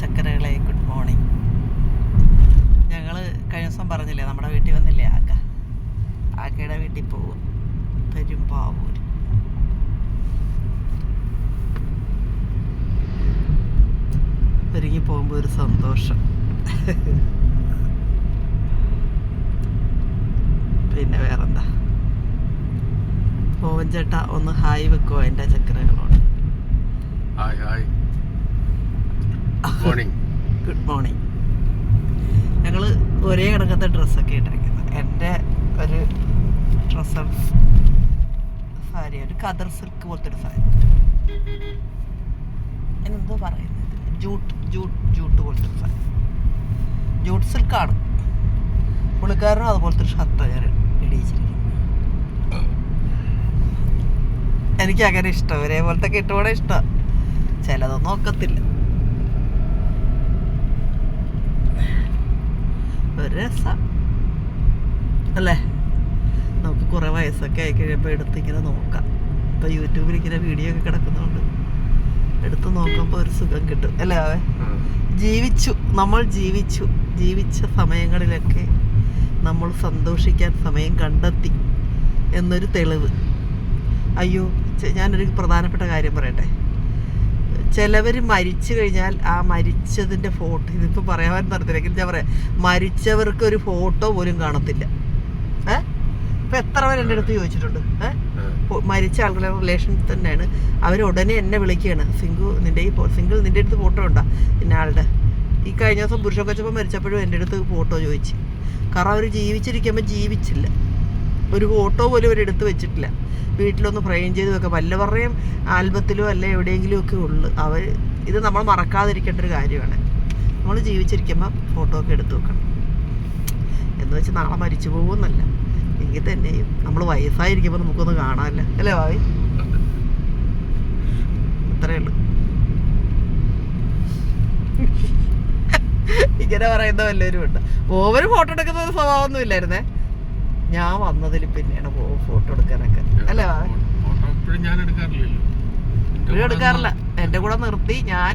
ചക്കരകളെ good morning ഞങ്ങൾ കഴിഞ്ഞ ദിവസം പറഞ്ഞില്ലേ നമ്മുടെ വീട്ടിൽ വന്നില്ലേ ആക്ക? ആക്കയുടെ വീട്ടിൽ പോവും. പെരുമ്പാവൂർ ഒരുങ്ങി പോകുമ്പോൾ ഒരു സന്തോഷം. പിന്നെ വേറെന്താ? പോവൻ ചേട്ടാ ഒന്ന് ഹായ് വെക്കുമോ എന്റെ ചക്കരകളോട്? Hi hi. Morning good morning ഞങ്ങൾ ഒരേ കിടക്കത്തെ ഡ്രസ്സൊക്കെ ഇട്ടിരിക്കുന്നത് എന്റെ ഒരു ഡ്രസ്സർ സാരി ഒരു കദർ സിൽക്ക് പോലത്തെ ഒരു സാരി. എന്തോ പറയുന്നത്. ജൂട്ട് ജൂട്ട് ജൂട്ട് പോലത്തെ ഒരു സാരി. ജൂട്ട് സിൽക്കാണ്. പുള്ളിക്കാരനും അതുപോലത്തെ ഒരു ഷർട്ട് ഞാൻ ഇടിയിച്ചിരിക്കുന്നത് എനിക്ക് അങ്ങനെ ഇഷ്ടം. ഒരേപോലത്തെ കിട്ടുവാണെ ഇഷ്ടം. ചിലതൊന്നും ഒക്കത്തില്ല. ഒരു രസം. അല്ലേ? നമുക്ക് കുറേ വയസ്സൊക്കെ ആയി കഴിയുമ്പോൾ എടുത്ത് ഇങ്ങനെ നോക്കാം. ഇപ്പം യൂട്യൂബിൽ ഇങ്ങനെ വീഡിയോ ഒക്കെ കിടക്കുന്നുണ്ട് എടുത്ത് നോക്കുമ്പോൾ ഒരു സുഖം കിട്ടും. അല്ലേ ജീവിച്ചു. നമ്മൾ ജീവിച്ചു. ജീവിച്ച സമയങ്ങളിലൊക്കെ നമ്മൾ സന്തോഷിക്കാൻ സമയം കണ്ടെത്തി എന്നൊരു തെളിവ്. അയ്യോ ഞാനൊരു പ്രധാനപ്പെട്ട കാര്യം പറയട്ടെ? ചിലവർ മരിച്ചു കഴിഞ്ഞാൽ ആ മരിച്ചതിന്റെ ഫോട്ടോ ഇതിപ്പോൾ പറയാൻ നടത്തില്ലെങ്കിൽ ഞാൻ പറയാം. മരിച്ചവർക്ക് ഒരു ഫോട്ടോ പോലും കാണത്തില്ല. ഏ? ഇപ്പം എത്ര പേര് എന്റെ അടുത്ത് ചോദിച്ചിട്ടുണ്ട്? ഏ? മരിച്ച ആളുകളുടെ റിലേഷൻ തന്നെയാണ്. അവർ ഉടനെ എന്നെ വിളിക്കുകയാണ്. സിംഗു നിന്റെ ഈ സിംഗിൾ നിന്റെ അടുത്ത് ഫോട്ടോ ഉണ്ടോ? ഇന്ന ആളുടെ. ഈ കഴിഞ്ഞ ദിവസം പുരുഷക്കൊച്ചപ്പം മരിച്ചപ്പോഴും എന്റെ അടുത്ത് ഫോട്ടോ ചോദിച്ചു. കാരണം അവർ ജീവിച്ചിരിക്കുമ്പോൾ ജീവിച്ചില്ല. ഒരു ഫോട്ടോ പോലും അവർ എടുത്ത് വെച്ചിട്ടില്ല. വീട്ടിലൊന്ന് ഫ്രെയിം ചെയ്ത് വെക്കാം. വല്ലവരുടെയും ആൽബത്തിലോ അല്ല എവിടെയെങ്കിലും ഒക്കെ ഉള്ളു. അവർ ഇത് നമ്മൾ മറക്കാതിരിക്കേണ്ട ഒരു കാര്യമാണ്. നമ്മൾ ജീവിച്ചിരിക്കുമ്പോൾ ഫോട്ടോ ഒക്കെ എടുത്തു വെക്കണം. എന്ന് വെച്ചാൽ നാളെ മരിച്ചു പോകുമെന്നല്ല. എങ്കിൽ തന്നെയും നമ്മൾ വയസ്സായിരിക്കുമ്പോൾ നമുക്കൊന്ന് കാണാമല്ലോ. അല്ലേ ഭാവി? അത്രേ ഉള്ളൂ. ഇങ്ങനെ പറയുന്ന വല്ലവരും ഉണ്ട് ഓവർ ഫോട്ടോ എടുക്കുന്ന സ്വഭാവമൊന്നും ഇല്ലായിരുന്നേ? ഞാൻ വന്നതിൽ പിന്നെയാണ് ഫോട്ടോ എടുക്കാനൊക്കെ. അല്ലേ? എടുക്കാറില്ല. എന്റെ കൂടെ നിർത്തി ഞാൻ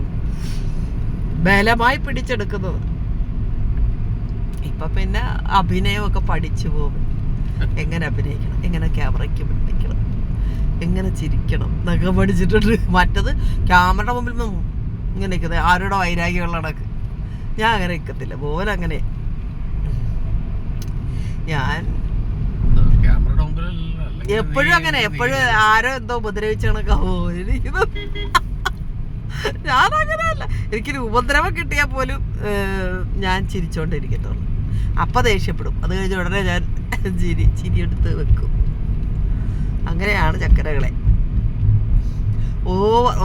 ബലമായി പിടിച്ചെടുക്കുന്നത്. ഇപ്പൊ പിന്നെ അഭിനയമൊക്കെ പഠിച്ചു പോകും. എങ്ങനെ അഭിനയിക്കണം? എങ്ങനെ ക്യാമറയ്ക്ക് പിടിക്കണം? എങ്ങനെ ചിരിക്കണം? എന്നൊക്കെ പഠിച്ചിട്ടുണ്ട്. മറ്റത് ക്യാമറയുടെ മുമ്പിൽ നിന്ന് ഇങ്ങനെ നിൽക്കുന്നത്. ആരുടെ വൈരാഗ്യമുള്ള കണക്ക് ഞാൻ അങ്ങനെ നിൽക്കത്തില്ല. പോലെ അങ്ങനെ ഞാൻ ആ, ക്യാമറയുടെ മുമ്പിലല്ല അല്ലെങ്കിൽ എപ്പോഴും അങ്ങനെ എപ്പോഴും ആരോ എന്തോ ഉപദ്രവിച്ചാണ് ഞാൻ അങ്ങനെയല്ല എനിക്കൊരു ഉപദ്രവം കിട്ടിയാൽ പോലും ഞാൻ ചിരിച്ചോണ്ടിരിക്കത്തുള്ളൂ. അപ്പം ദേഷ്യപ്പെടും. അത് കഴിഞ്ഞ് ഉടനെ ഞാൻ ചിരി ചിരിയെടുത്ത് വെക്കും. അങ്ങനെയാണ് ചക്കരകളെ. ഓ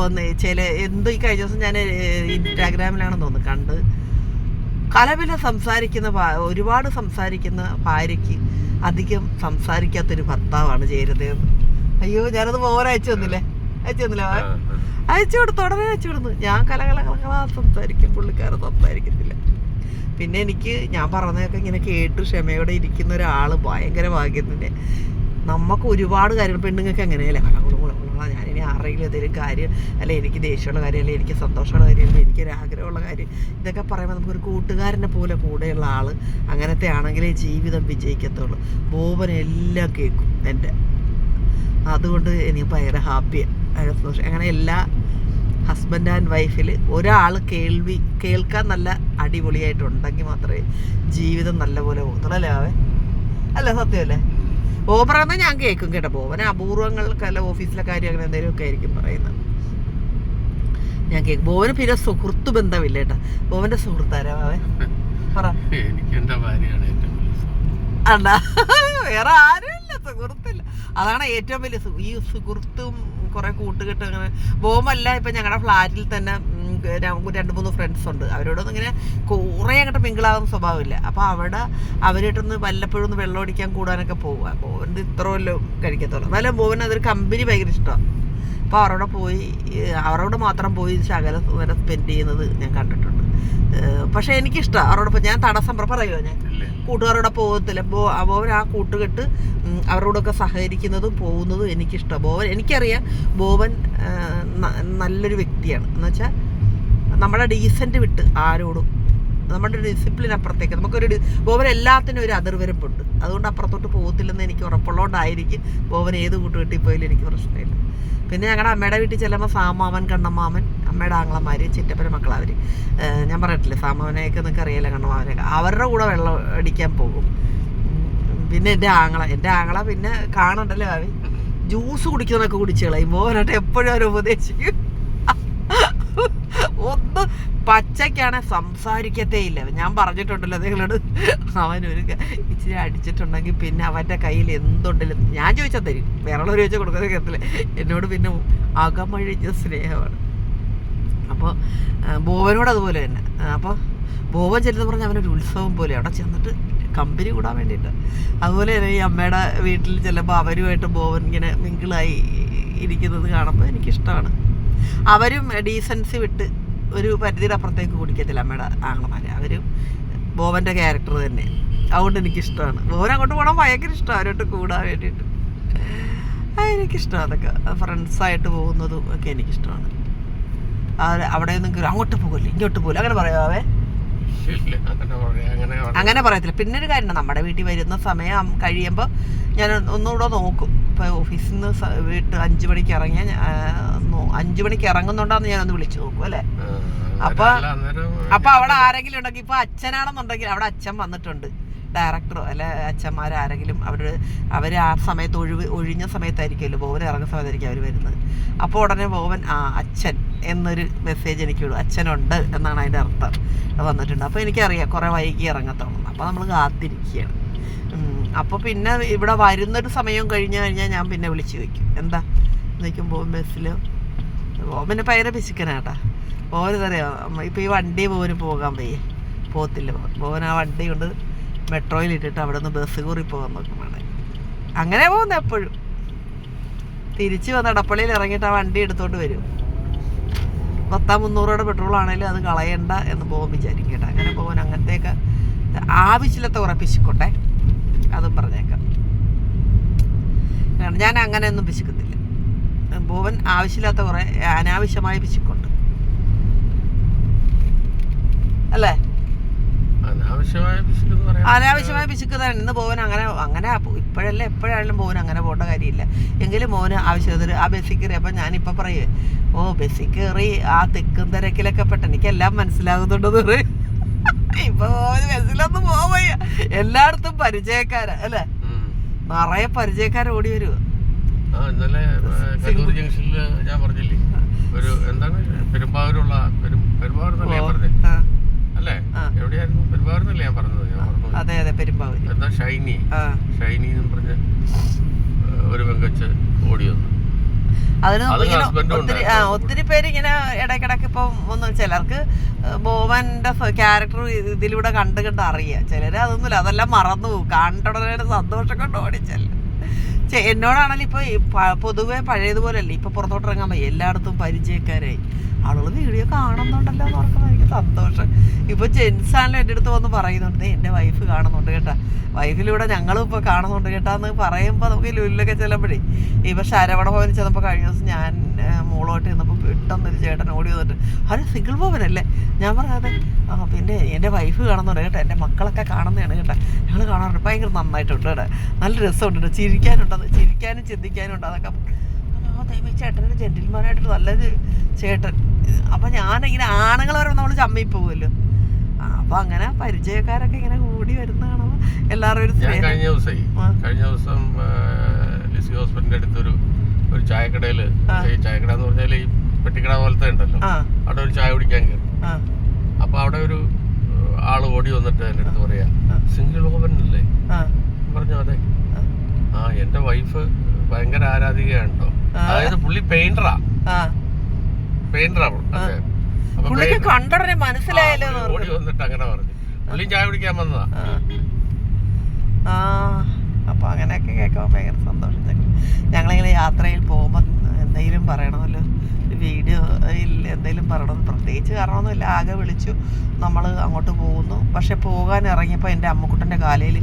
ഒന്ന് ചില എന്തോ ഈ കഴിഞ്ഞ ദിവസം ഞാൻ ഇൻസ്റ്റാഗ്രാമിലാണെന്ന് തോന്നുന്നു. കണ്ട് കലപില സംസാരിക്കുന്ന ഒരുപാട് സംസാരിക്കുന്ന ഭാര്യയ്ക്ക് അധികം സംസാരിക്കാത്തൊരു ഭർത്താവാണ് ചേരുന്നതെന്ന് അയ്യോ ഞാനത് മോനെ അയച്ചു തന്നില്ലേ? അയച്ചു തന്നില്ലേ അയച്ചു കൊടുത്തു ഉടനെ അയച്ചു കൊടുത്തു. ഞാൻ കലകലകളാ കലകള സംസാരിക്കും പുള്ളിക്കാരൻ സംസാരിക്കത്തില്ല. പിന്നെ എനിക്ക് ഞാൻ പറഞ്ഞതൊക്കെ ഇങ്ങനെ കേട്ട് ക്ഷമയോടെ ഇരിക്കുന്ന ഒരാൾ ഭയങ്കര ഭാഗ്യം തന്നെ നമുക്ക് ഒരുപാട് കാര്യങ്ങൾ പെണ്ണുങ്ങൾക്ക് എങ്ങനെയല്ലേ ഞാനിനി ആരെങ്കിലും എന്തെങ്കിലും കാര്യം അല്ലെ എനിക്ക് ദേഷ്യമുള്ള കാര്യം അല്ലെ എനിക്ക് സന്തോഷമുള്ള കാര്യം എനിക്ക് എനിക്കൊരു ആഗ്രഹമുള്ള കാര്യം ഇതൊക്കെ പറയുമ്പോൾ നമുക്കൊരു കൂട്ടുകാരനെ പോലെ കൂടെയുള്ള ആൾ അങ്ങനത്തെ ആണെങ്കിലേ ജീവിതം വിജയിക്കത്തുള്ളൂ. ബോബൻ എല്ലാം കേൾക്കും എന്റെ. അതുകൊണ്ട് എനിക്ക് ഭയങ്കര ഹാപ്പിയാണ് സന്തോഷം. അങ്ങനെ എല്ലാ ഹസ്ബൻഡ് ആൻഡ് വൈഫിൽ ഒരാൾ കേൾവി കേൾക്കാൻ നല്ല അടിപൊളിയായിട്ടുണ്ടെങ്കിൽ മാത്രമേ ജീവിതം നല്ലപോലെ പോകത്തുള്ളൂ. അല്ലേ അവൻ അല്ല സത്യമല്ലേ? ബോബൻ പറയുന്നത് ഞാൻ കേൾക്കും കേട്ടോ. ബോബന് അപൂർവങ്ങൾക്ക് അല്ല ഓഫീസിലെ കാര്യം അങ്ങനെ എന്തെങ്കിലുമൊക്കെ ആയിരിക്കും പറയുന്നത്. ഞാൻ കേൾക്കും ബോബന് പിന്നെ സുഹൃത്ത് ബന്ധമില്ല കേട്ടോ. ബോബന്റെ സുഹൃത്താരാ അവൻ? പറ. എനിക്ക് എന്റെ ഭാര്യയാണ് ഏറ്റവും വേറെ ആരുമില്ല. സുഹൃത്തില്ല. അതാണ് ഏറ്റവും വലിയ ഈ സുഹൃത്തും കുറെ കൂട്ടുകെട്ടും അങ്ങനെ. ബോമല്ല ഇപ്പൊ ഞങ്ങളുടെ ഫ്ലാറ്റിൽ തന്നെ രണ്ട് മൂന്ന് ഫ്രണ്ട്സ് ഉണ്ട്. അവരോടൊന്നും ഇങ്ങനെ കുറേ അങ്ങോട്ട് മിങ്കിളാകുന്ന സ്വഭാവമില്ല. അപ്പോൾ അവിടെ അവരായിട്ടൊന്ന് വല്ലപ്പോഴും ഒന്ന് വെള്ളം അടിക്കാൻ കൂടാനൊക്കെ പോവുക മോവന്റെ ഇത്ര വല്ലതും കഴിക്കത്തുള്ളൂ എന്നാലും മോവൻ അതൊരു കമ്പനി ഭയങ്കര ഇഷ്ടമാണ്. അപ്പോൾ അവരോട് പോയി അവരോട് മാത്രം പോയി ശകല നേരം സ്പെൻഡ് ചെയ്യുന്നത് ഞാൻ കണ്ടിട്ടുണ്ട്. പക്ഷേ എനിക്കിഷ്ടമാണ് അവരോടൊപ്പം. ഞാൻ തടസ്സം പറ- പറയുമോ ഞാൻ? കൂട്ടുകാരോടെ പോകത്തില്ല. ബോ ബോവൻ ആ കൂട്ടുകെട്ട് അവരോടൊക്കെ സഹകരിക്കുന്നതും പോകുന്നതും എനിക്കിഷ്ടമാണ് ബോവൻ എനിക്കറിയാം ബോവൻ നല്ലൊരു വ്യക്തിയാണ്. എന്ന് വെച്ചാൽ നമ്മുടെ ഡീസന്റ് വിട്ട് ആരോടും നമ്മുടെ ഡിസിപ്ലിൻ അപ്പുറത്തേക്ക്. നമുക്കൊരു ബോവൻ എല്ലാത്തിനും ഒരു അതിർവരമ്പുണ്ട്. അതുകൊണ്ട് അപ്പുറത്തോട്ട് പോകത്തില്ലെന്ന് എനിക്ക് ഉറപ്പുള്ളതുകൊണ്ടായിരിക്കും ബോവൻ ഏത് കൂട്ടുകെട്ടിൽ പോയാലും എനിക്ക് പ്രശ്നമില്ല. പിന്നെ ഞങ്ങളുടെ അമ്മയുടെ വീട്ടിൽ ചെല്ലുമ്പോൾ സാമാവൻ കണ്ണമാമൻ അമ്മയുടെ ആങ്ങളമാർ ചിറ്റപ്പന മക്കളവർ ഞാൻ പറഞ്ഞിട്ടില്ലേ സാമാവനെയൊക്കെ നിങ്ങൾക്ക് അറിയില്ല കണ്ണമാവനെയൊക്കെ അവരുടെ കൂടെ വെള്ളം അടിക്കാൻ പോകും. പിന്നെ എന്റെ ആങ്ങള എന്റെ ആങ്ങള പിന്നെ കാണണ്ടല്ലേ അവൻ ജ്യൂസ് കുടിക്കുന്നതൊക്കെ കുടിച്ചുകളായി കളയും. എപ്പോഴും അവർ ഉപദേശിക്കും. പച്ചയ്ക്കാണ് സംസാരിക്കത്തേ ഇല്ല ഞാൻ പറഞ്ഞിട്ടുണ്ടല്ലോ നിങ്ങളോട്. അവനൊരു ഇച്ചിരി അടിച്ചിട്ടുണ്ടെങ്കിൽ പിന്നെ അവന്റെ കയ്യിൽ എന്തുണ്ടെങ്കിലും ഞാൻ ചോദിച്ചാൽ തരും. വേറെ ഒരു ചോദിച്ചാൽ കൊടുക്കുന്ന കേരളത്തിൽ എന്നോട് പിന്നെ അകമഴിഞ്ഞ സ്നേഹമാണ്. അപ്പോൾ ബോവനോട് അതുപോലെ തന്നെ. അപ്പോൾ ബോവൻ ചെല്ലുന്ന പറഞ്ഞാൽ അവനൊരു ഉത്സവം പോലെ. അവിടെ ചെന്നിട്ട് കമ്പനി കൂടാൻ വേണ്ടിയിട്ട്. അതുപോലെ തന്നെ ഈ അമ്മയുടെ വീട്ടിൽ ചിലപ്പോൾ അവരുമായിട്ട് ബോവൻ ഇങ്ങനെ മിങ്കിളായി ഇരിക്കുന്നത് കാണുമ്പോൾ എനിക്കിഷ്ടമാണ് അവരും ഡീസൻസി വിട്ട് ഒരു പരിധിയുടെ അപ്പുറത്തേക്ക് കുടിക്കത്തില്ല അമ്മയുടെ ആങ്ങളമാരെ. അവരും ബോബന്റെ ക്യാരക്ടർ തന്നെ. അതുകൊണ്ട് എനിക്കിഷ്ടമാണ്. ബോബൻ അങ്ങോട്ട് പോകണം ഭയങ്കര ഇഷ്ടമാണ്. അവരോട്ട് കൂടാൻ വേണ്ടിയിട്ട്. എനിക്കിഷ്ടമാണ് അതൊക്കെ. ഫ്രണ്ട്സായിട്ട് പോകുന്നതും ഒക്കെ എനിക്കിഷ്ടമാണ്. അവിടെ നിന്ന് അങ്ങോട്ട് പോകല്ലേ? ഇങ്ങോട്ട് പോകില്ല? അങ്ങനെ പറയാവേ അങ്ങനെ പറയാ അങ്ങനെ പറയാ. അങ്ങനെ പറയത്തില്ല. പിന്നെ ഒരു കാര്യം നമ്മുടെ വീട്ടിൽ വരുന്ന സമയം കഴിയുമ്പോൾ ഞാൻ ഒന്നുകൂടെ നോക്കും. ഇപ്പോൾ ഓഫീസിൽ നിന്ന് വീട്ട് അഞ്ച് മണിക്ക് ഇറങ്ങിയാൽ അഞ്ച് മണിക്ക് ഇറങ്ങുന്നുണ്ടാന്ന് ഞാനൊന്ന് വിളിച്ചു നോക്കും അല്ലേ? അപ്പൊ- അപ്പൊ അവിടെ ആരെങ്കിലും ഉണ്ടെങ്കിൽ ഇപ്പൊ അച്ഛനാണെന്നുണ്ടെങ്കിൽ അവിടെ അച്ഛൻ വന്നിട്ടുണ്ട്. ഡയറക്ടറോ അല്ലെ അച്ഛന്മാരാരെങ്കിലും അവർ അവർ ആ സമയത്ത് ഒഴിവ് ഒഴിഞ്ഞ സമയത്തായിരിക്കുമല്ലോ ബോവൻ ഇറങ്ങുന്ന സമയത്തായിരിക്കും അവർ വരുന്നത്. അപ്പോൾ ഉടനെ ബോവൻ ആ അച്ഛൻ എന്നൊരു മെസ്സേജ് എനിക്ക് വിടും അച്ഛനുണ്ട് എന്നാണ് അതിന്റെ അർത്ഥം. അത് വന്നിട്ടുണ്ട്. അപ്പോൾ എനിക്കറിയാം കുറേ വൈകി ഇറങ്ങത്തുള്ളൂ അപ്പോൾ നമ്മൾ കാത്തിരിക്കുകയാണ്. അപ്പോൾ പിന്നെ ഇവിടെ വരുന്നൊരു സമയം കഴിഞ്ഞ് കഴിഞ്ഞാൽ ഞാൻ പിന്നെ വിളിച്ചു വയ്ക്കും എന്താ? നിൽക്കുമ്പോൾ ബോവൻ ബസ്സിൽ ബോവന് ഭയങ്കര പിശുക്കനാട്ടാ ബോവനറിയാം ഇപ്പോൾ ഈ വണ്ടി പോവന് പോകാൻ പോയി പോത്തില്ല ബോവൻ ആ വണ്ടി കൊണ്ട് മെട്രോയിൽ ഇട്ടിട്ട് അവിടെ നിന്ന് ബസ് കൂറി പോകാൻ നോക്കുമ്പോൾ അങ്ങനെ പോകുന്നു എപ്പോഴും. തിരിച്ച് വന്ന് അടപ്പള്ളിയിൽ ഇറങ്ങിയിട്ട് ആ വണ്ടി എടുത്തോണ്ട് വരും. പത്താ മുന്നൂറോടെ പെട്രോൾ ആണെങ്കിലും അത് കളയണ്ട എന്ന് പോകാൻ വിചാരിക്കും കേട്ടോ. അങ്ങനെ പോകാൻ അങ്ങനത്തെയൊക്കെ ആവശ്യമില്ലാത്ത കുറേ അതും പറഞ്ഞേക്കാം. ഞാൻ അങ്ങനെയൊന്നും പിശുക്കത്തില്ല. ബോവൻ ആവശ്യമില്ലാത്ത കുറേ അനാവശ്യമായ പിശുക്കുണ്ട്. അല്ലേ? അനാവശ്യമായ പിശുക്ക് തന്നെ. ഇന്ന് പോവൻ അങ്ങനെ അങ്ങനെ ഇപ്പോഴല്ല എപ്പോഴായാലും പോവൻ അങ്ങനെ പോകേണ്ട കാര്യമില്ല. എങ്കിലും മോന് ആവശ്യത്തിന് ആ ബസ്സിൽ കയറി അപ്പം ഞാനിപ്പോൾ പറയുവേ ഓ ബസ്സിൽ കയറി ആ തെക്കും തിരക്കിലൊക്കെ പെട്ട് എനിക്കെല്ലാം മനസ്സിലാകുന്നുണ്ടെന്ന് പറയും. ഇപ്പൊ മോന് ബസ്സിലൊന്നും പോവയ്യ എല്ലായിടത്തും പരിചയക്കാരാ അല്ലേ. നിറയെ വരുമോ ആ ഇന്നലെ കണ്ണൂർ ജംഗ്ഷനിൽ ഞാൻ പറഞ്ഞില്ലേ? ഒരു എന്താണ്? പെരുമ്പാവൂരുള്ള പെരും പെരുമ്പാവൂർ എന്നല്ലേ ഞാൻ പറഞ്ഞത് അല്ലേ. എവിടെയായിരുന്നു? പെരുമ്പാവൂർ എന്നല്ലേ ഞാൻ പറഞ്ഞത്? ഞാൻ പറഞ്ഞു അതെ അതെ പെരുമ്പാവൂര്. എന്താ ഷൈനി? ഷൈനി എന്ന് പറഞ്ഞ ഒരു പെങ്കച്ച് ഓടി വന്നു. അതിന് ഒത്തിരി ആ. ഒത്തിരി പേര് ഇങ്ങനെ ഇടയ്ക്കിടയ്ക്ക് ഇപ്പം ഒന്ന് ചിലർക്ക് ബോവന്റെ ക്യാരക്ടർ ഇതിലൂടെ കണ്ട് കണ്ട് അറിയാം. ചിലര് അതൊന്നുമില്ല അതെല്ലാം മറന്നു പോകും. കണ്ടുടനെ സന്തോഷം കൊണ്ട് ഓടിച്ചല്ല എന്നോടാണെങ്കിൽ ഇപ്പൊ ഈ പ- പൊതുവെ പഴയതുപോലെയല്ല ഇപ്പൊ പുറത്തോട്ട് ഇറങ്ങാൻ പോയി എല്ലായിടത്തും പരിചയക്കാരായി. ആളുകൾ വീഡിയോ കാണുന്നുണ്ടല്ലോ എന്ന് ഓർക്കുമ്പോൾ എനിക്ക് സന്തോഷം. ഇപ്പൊ ജെൻസ് ആണല്ലോ എന്റെ അടുത്ത് വന്ന് പറയുന്നുണ്ട്. എന്റെ വൈഫ് കാണുന്നുണ്ട് കേട്ടാ. വൈഫിലൂടെ ഞങ്ങളും ഇപ്പൊ കാണുന്നുണ്ട് കേട്ടാന്ന് പറയുമ്പോൾ നമുക്ക് ലുല്ലൊക്കെ ചെല്ലുമ്പോഴേ. ഇപ്പൊ ശരവണ ഭവനിൽ ചെന്നപ്പോൾ കഴിഞ്ഞ ദിവസം ഞാൻ മോളോട്ട് പെട്ടെന്ന് ഒരു ചേട്ടൻ ഓടി വന്നിട്ട് അത് സിംഗിൾ ഭവനല്ലേ ഞാൻ പറയാതെ ആ പിന്നെ എന്റെ വൈഫ് കാണുന്നുണ്ട് കേട്ടോ. എന്റെ മക്കളൊക്കെ കാണുന്നതാണ് കേട്ടോ. ഞങ്ങൾ കാണാറുണ്ട്. ഭയങ്കര നന്നായിട്ടുണ്ട് കേട്ടോ. നല്ല രസമുണ്ട് കേട്ടോ. അത് ചിരിക്കാനും ചിന്തിക്കാനും ഉണ്ട്. അതൊക്കെ ആ ദൈവം ചേട്ടനൊരു ജെന്റിൽമാനായിട്ടൊരു നല്ലൊരു ചേട്ടൻ. അപ്പം ഞാനിങ്ങനെ ആണുങ്ങൾ വരുമ്പോൾ നമ്മൾ ചമ്മി പോകുമല്ലോ അപ്പൊ അങ്ങനെ പരിചയക്കാരൊക്കെ ഇങ്ങനെ കൂടി വരുന്ന കാണുമ്പോൾ എല്ലാവരും ഒരു കഴിഞ്ഞ ദിവസേ കഴിഞ്ഞ ദിവസം ലിസി ഹോസ്പിറ്റലിന്റെ അടുത്തൊരു ഒരു. ഈ ചായക്കട എന്ന് പറഞ്ഞാൽ ഈ പെട്ടിക്കട പോലത്തെ ഉണ്ടല്ലോ. അവിടെ ഒരു ചായ കുടിക്കാൻ കയറി അപ്പൊ അവിടെ ഒരു ആൾ ഓടി വന്നിട്ട് എന്റെ അടുത്ത് പറയാ സിംഗിൾ ഓവൻ അല്ലേ? പറഞ്ഞു അതെ. ആ. എന്റെ വൈഫ് ഭയങ്കര ആരാധികയാണ് കേട്ടോ. അതായത് പുള്ളി പെയിന്ററാ. പെയിന്ററാ അപ്പൊ പുള്ളിക്ക് മനസ്സിലായല്ലോ ആ, ഓടി വന്നിട്ട് അങ്ങനെ പറഞ്ഞു. പുള്ളി ചായ കുടിക്കാൻ വന്നതാ. ആ. അപ്പോൾ അങ്ങനെയൊക്കെ കേൾക്കുമ്പോൾ ഭയങ്കര സന്തോഷം. ഞങ്ങൾ ഞങ്ങളിങ്ങനെ യാത്രയിൽ പോകുമ്പോൾ എന്തെങ്കിലും പറയണമല്ലോ. എന്തെങ്കിലും പറയണം പ്രത്യേകിച്ച് കാരണമൊന്നുമില്ല. ആകെ വിളിച്ചു. നമ്മൾ അങ്ങോട്ട് പോകുന്നു. പക്ഷെ പോകാൻ ഇറങ്ങിയപ്പോൾ എന്റെ അമ്മക്കുട്ടന്റെ കാലയിൽ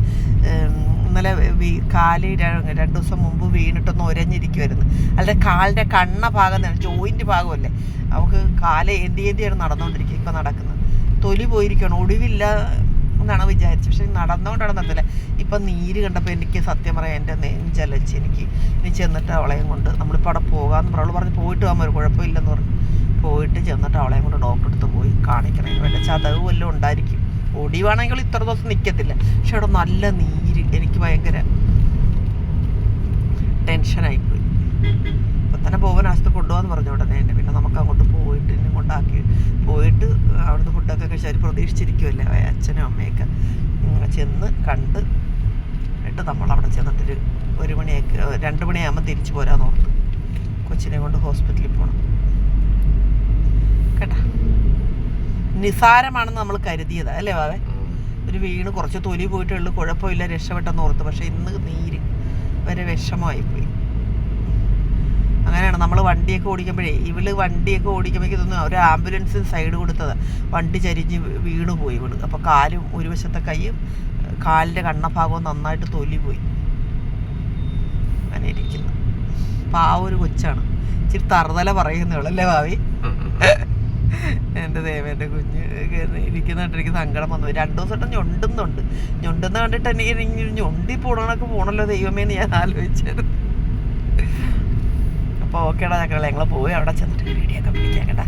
ഇന്നലെ വീ- കാൽ രണ്ട് ദിവസം മുമ്പ് വീണിട്ടൊന്ന് ഒരഞ്ഞിരിക്കുമായിരുന്നു അല്ലെ കാലിന്റെ കണ്ണ ഭാഗം ജോയിന്റ് ഭാഗമല്ലേ? അവൾക്ക് കാൽ ഏന്തി ഏന്തിയാണ് നടന്നുകൊണ്ടിരിക്കുക ഇപ്പം നടക്കുന്നത്. തൊലി പോയിരിക്കുകയാണ്. ഒടിവില്ല എന്നാണ് വിചാരിച്ചത്. പക്ഷെ നടന്നുകൊണ്ടാണ് നടന്നില്ല. ഇപ്പം നീര് കണ്ടപ്പോൾ എനിക്ക് സത്യം പറയാം എന്റെ നെഞ്ചലച്ച് എനിക്ക്. ഇനി ചെന്നിട്ട് അവളെയും കൊണ്ട് നമ്മളിപ്പോൾ അവിടെ പോകാമെന്ന് പറഞ്ഞു അവൾ പറഞ്ഞ് പോയിട്ട് പോകാൻ ഒരു കുഴപ്പമില്ലെന്ന് പറഞ്ഞു. പോയിട്ട് ചെന്നിട്ട് അവളെയും കൊണ്ട് ഡോക്ടറെ അടുത്ത് പോയി കാണിക്കണം. വല്ല ചതവ് വല്ലതും ഉണ്ടായിരിക്കും. ഒടിവാണെങ്കിൽ ഇത്ര ദിവസം നിൽക്കത്തില്ല പക്ഷെ അവിടെ നല്ല നീര് എനിക്ക് ഭയങ്കര ടെൻഷനായിപ്പോയി അപ്പം തന്നെ പോകാൻ ആശുപത്രി കൊണ്ടുപോകാന്ന് പറഞ്ഞു ഉടനെ തന്നെ പിന്നെ നമുക്ക് അങ്ങോട്ട് പോയിട്ട് എന്നെ കൊണ്ടാക്കി പോയിട്ട് അവിടുന്ന് ഫുഡൊക്കെ കഴിച്ച് അവർ പ്രതീക്ഷിച്ചിരിക്കുമല്ലേ അച്ഛനും അമ്മയൊക്കെ. ചെന്ന് കണ്ട് എന്നിട്ട് നമ്മൾ അവിടെ ചെന്നിട്ടൊരു ഒരു മണിയൊക്കെ രണ്ട് മണിയാകുമ്പോൾ തിരിച്ചു പോരാന്ന് ഓർത്ത്. കൊച്ചിനെ കൊണ്ട് ഹോസ്പിറ്റലിൽ പോകണം കേട്ടാ. നിസാരമാണെന്ന് നമ്മൾ കരുതിയത് അല്ലേ വാവേ ഒരു വീണ് കുറച്ച് തൊലി പോയിട്ടുള്ളൂ കുഴപ്പമില്ല രക്ഷപ്പെട്ടെന്ന് ഓർത്ത് പക്ഷെ ഇന്ന് നീര് വരെ വിഷമമായിപ്പോയി. അങ്ങനെയാണ് നമ്മൾ വണ്ടിയൊക്കെ ഓടിക്കുമ്പോഴേ ഇവൾ വണ്ടിയൊക്കെ ഓടിക്കുമ്പോഴേക്ക് തോന്നുന്നു ഒരു ആംബുലൻസിന് സൈഡ് കൊടുത്തത്. വണ്ടി ചരിഞ്ഞ് വീണു പോയി ഇവൾ. അപ്പോൾ കാലും ഒരു വശത്തെ കൈയും കാലിന്റെ കണ്ണഭാഗവും നന്നായിട്ട് തൊലി പോയി. അങ്ങനെ ഇരിക്കുന്നു. ആ ഒരു കൊച്ചാണ്. ഇച്ചിരി തറുതല പറയുന്നവളല്ലേ ഭാവി എന്റെ ദേവേന്റെ കുഞ്ഞ് ഇരിക്കുന്നുണ്ട് എനിക്ക് സങ്കടം വന്നു. രണ്ടു ദിവസം ഞൊണ്ടുന്നുണ്ട്. ഞൊണ്ടുന്ന കണ്ടിട്ട് എനിക്ക് ഞൊണ്ടി പോണൊക്കെ പോണല്ലോ ദൈവമേ എന്ന് ഞാൻ ആലോചിച്ചായിരുന്നു അപ്പോൾ ഓക്കേടാ ചക്കളെ ഞങ്ങൾ പോയി അവിടെ ചെന്നിട്ട് വീഡിയോ പിടിക്കാം കേട്ടാ.